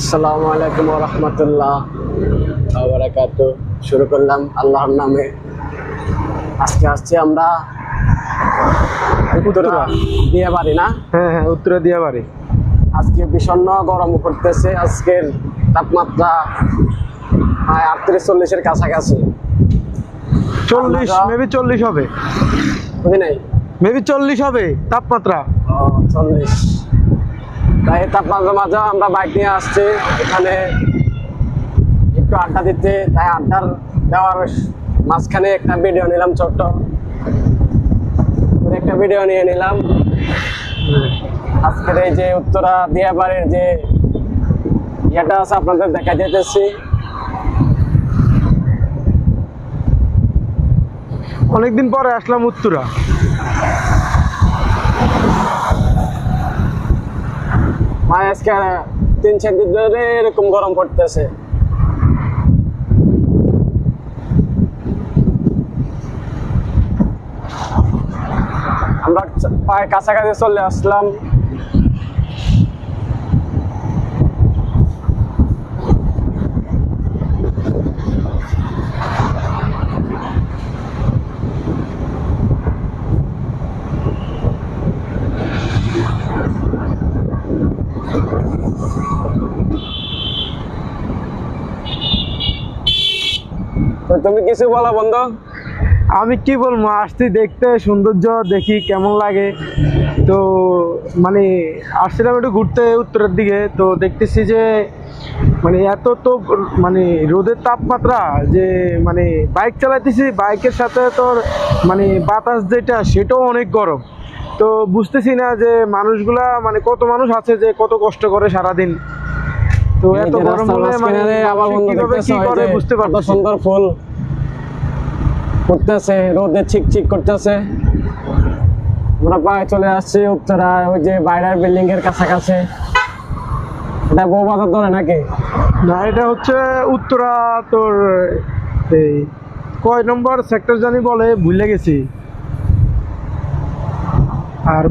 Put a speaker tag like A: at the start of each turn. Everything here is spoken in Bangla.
A: আসসালামু আলাইকুম রহমতুল্লাহ। বারাকাতু শুরু করলাম আল্লাহর নামে। আজকে আসছি আমরা দিয়ে বাড়ি না?
B: হ্যাঁ হ্যাঁ উত্তরা দিয়া বাড়ি
A: আজকে বিষণ্ণ গরম করতেছে আজকের তাপমাত্রা প্রায় আটত্রিশ চল্লিশের কাছাকাছি।
B: চল্লিশ মেবি চল্লিশ হবে।
A: বুঝি নাই?
B: মেবি চল্লিশ হবে তাপমাত্রা।
A: চল্লিশ। তাই এই মাঝে মাঝে আমরা বাইক নিয়ে আসছি। এখানে একটু আড্ডা দিতে, তাই আড্ডার দেওয়ার মাঝখানে একটা ভিডিও নিলাম ছোট্ট। একটা ভিডিও নিয়ে নিলাম। আজকের এই যে উত্তরা দিয়াবাড়ির যে ইয়েটা আছে, আপনাদের দেখা যেতেছি
B: অনেকদিন পরে আসলাম উত্তরা।
A: আজকে তিন চার দিন ধরে এরকম গরম পড়তেছে। আমরা প্রায় কাছাকাছি চলে আসলাম। তুমি কিছু বলো বন্ধু।
B: আমি কি বলব, আসছি দেখতে, সৌন্দর্য দেখি কেমন লাগে। তো মানে আসছিলাম একটু ঘুরতে উত্তরের দিকে, তো দেখতেছি যে মানে এত তো মানে রোদের তাপমাত্রা যে মানে বাইক চালাইতেছি, বাইকের সাথে তোর মানে বাতাস যেটা, সেটাও অনেক গরম। তো বুঝতেছি না যে মানুষগুলা মানে কত মানুষ আছে যে কত কষ্ট করে সারাদিন তো এত গরম হলে মানে
A: আবার বন্ধু
B: করে বুঝতে পারছি
A: সুন্দর ফুল ফুটতেছে রোদে চিক চিক করতেছে। আমরা প্রায় চলে আসছি উত্তরা ওই যে বাইরের বিল্ডিং এর কাছাকাছি। এটা বৌবাজার ধরে নাকি?
B: না এটা হচ্ছে উত্তরা তোর এই কয় নম্বর সেক্টর জানি বলে ভুলে গেছি। আর